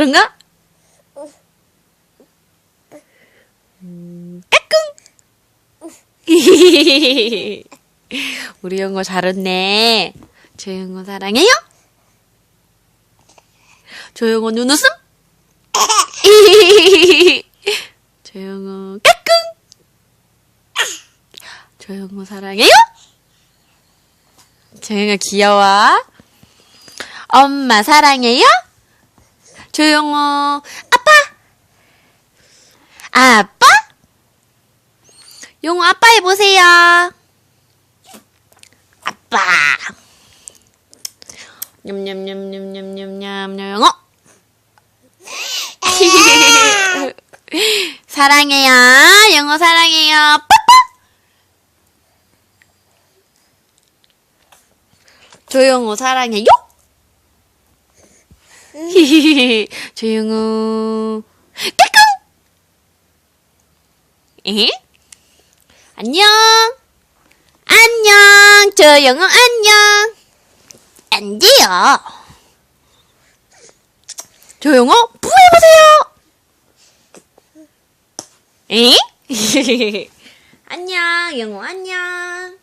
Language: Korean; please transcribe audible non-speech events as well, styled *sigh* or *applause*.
그런가? 음, 까꿍! *laughs* 우리 영어 잘했네. 조영호 사랑해요? 조영호 눈웃음? 조영호 까꿍! 조영호 사랑해요? 조영호 귀여워. 엄마 사랑해요? 조영호. 아빠! 아빠? 용호 아빠 해보세요. 아빠! 냠냠냠냠냠냠냠 용호. *laughs* 사랑해요. 영호 사랑해요. 뽀뽀 조영호 사랑해요 *laughs* 조영우 까꿍 에? 안녕. 안녕. 조영우 안녕. 안 돼요. 조영우 부해보세요. 에? *laughs* 안녕. 영우 안녕